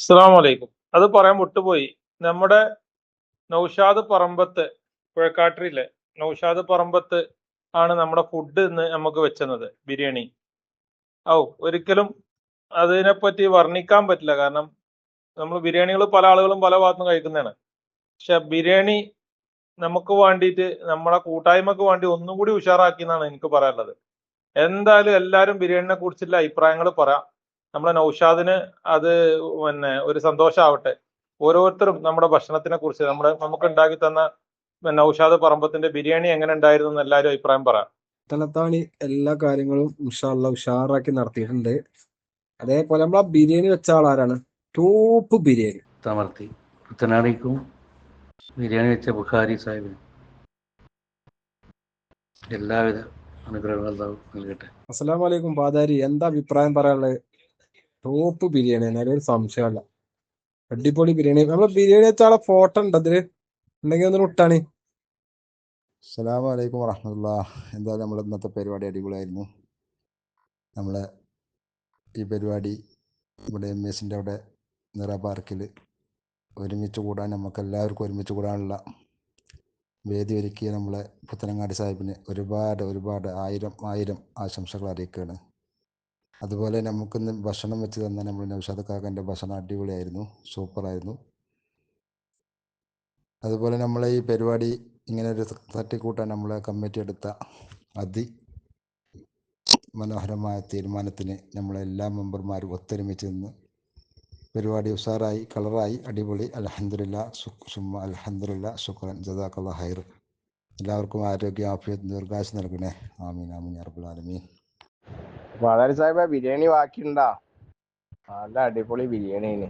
അസ്സാം വലൈക്കും അത് പറയാൻ വിട്ടുപോയി. നമ്മുടെ നൗഷാദ് പറമ്പത്ത് പുഴക്കാട്ടിലെ നൗഷാദ് പറമ്പത്ത് ആണ് നമ്മുടെ ഫുഡ് ഇന്ന് നമുക്ക് വെച്ചത് ബിരിയാണി. ഔ ഒരിക്കലും അതിനെപ്പറ്റി വർണിക്കാൻ പറ്റില്ല. കാരണം നമ്മൾ ബിരിയാണികൾ പല ആളുകളും പല ഭാഗത്തും കഴിക്കുന്നതാണ്. പക്ഷെ ബിരിയാണി നമുക്ക് വേണ്ടിയിട്ട് നമ്മുടെ കൂട്ടായ്മക്ക് വേണ്ടി ഒന്നും കൂടി ഉഷാറാക്കി എന്നാണ് എനിക്ക് പറയാനുള്ളത്. എന്തായാലും എല്ലാവരും ബിരിയാണിനെ കുറിച്ചുള്ള അഭിപ്രായങ്ങൾ പറയാം. നമ്മളെ നൗഷാദിന് അത് പിന്നെ ഒരു സന്തോഷമാവട്ടെ ഓരോരുത്തരും നമ്മുടെ ഭക്ഷണത്തിനെ കുറിച്ച് നമ്മുടെ നമുക്ക് ഉണ്ടാക്കി തന്ന നൗഷാദ് പറമ്പത്തിന്റെ ബിരിയാണി എങ്ങനെ ഉണ്ടായിരുന്നു എന്ന് എല്ലാവരും അഭിപ്രായം പറയാം തലത്താണി എല്ലാ കാര്യങ്ങളും ഉഷാറുള്ള ഉഷാറാക്കി നടത്തിയിട്ടുണ്ട്. അതേപോലെ നമ്മളെ ബിരിയാണി വെച്ച ആളാരാണ്? ടോപ്പ് ബിരിയാണി. തമർത്തി കുത്തനാടിക്കും ബിരിയാണി വെച്ച ബുഖാരി സാഹിബിന് എല്ലാവിധ അനുഗ്രഹങ്ങളും നൽകട്ടെ. അസ്സലാമലൈക്കും വലൈക്കും പാതാരി എന്താ അഭിപ്രായം പറയാനുള്ളത്? ടോപ്പ് ബിരിയാണി ഒരു സംശയമല്ല. അടിപൊളി ബിരിയാണി. നമ്മളെ ബിരിയാണി വെച്ചാൽ ആളെ ഫോട്ടോ ഉണ്ട് അതിൽ. ഉണ്ടെങ്കിൽ ഒന്ന് വിട്ടാണ് അസ്സലാമു അലൈക്കും എന്തായാലും നമ്മുടെ ഇന്നത്തെ പരിപാടി അടിപൊളിയായിരുന്നു. നമ്മളെ ഈ പരിപാടി ഇവിടെ എം എസിന്റെ അവിടെ നിറ പാർക്കിൽ ഒരുമിച്ച് കൂടാൻ നമുക്ക് എല്ലാവർക്കും ഒരുമിച്ച് കൂടാനുള്ള വേദി ഒരുക്കിയ നമ്മളെ പുത്തനങ്ങാടി സാഹിബിന് ഒരുപാട് ഒരുപാട് ആയിരം ആയിരം ആശംസകൾ അറിയിക്കുകയാണ്. അതുപോലെ നമുക്കിന്ന് ഭക്ഷണം വെച്ച് തന്ന നമ്മൾ നൗഷാദ് കാക്കന്റെ ഭക്ഷണം അടിപൊളിയായിരുന്നു. സൂപ്പറായിരുന്നു. അതുപോലെ നമ്മളെ ഈ പരിപാടി ഇങ്ങനെ ഒരു തട്ടിക്കൂട്ടാൻ നമ്മളെ കമ്മിറ്റി എടുത്ത അതി മനോഹരമായ തീരുമാനത്തിന് നമ്മളെ എല്ലാ മെമ്പർമാരും ഒത്തൊരുമിച്ച് നിന്ന് പരിപാടി ഉഷാറായി കളറായി അടിപൊളി അലഹദില്ല അലഹന്ദില്ല അലഹദില്ല ശുക്രൻ ജസാഖല്ല ഹൈർ എല്ലാവർക്കും ആരോഗ്യ ആഫിയത്ത് ദീർഘാശം നൽകണേ. ആമീൻ ആമീൻ അറബുൽ ആലമീൻ. വളരെ സാഹിബ ബിരിയാണി ബാക്കിയുണ്ടാ? നല്ല അടിപൊളി ബിരിയാണിയാണ്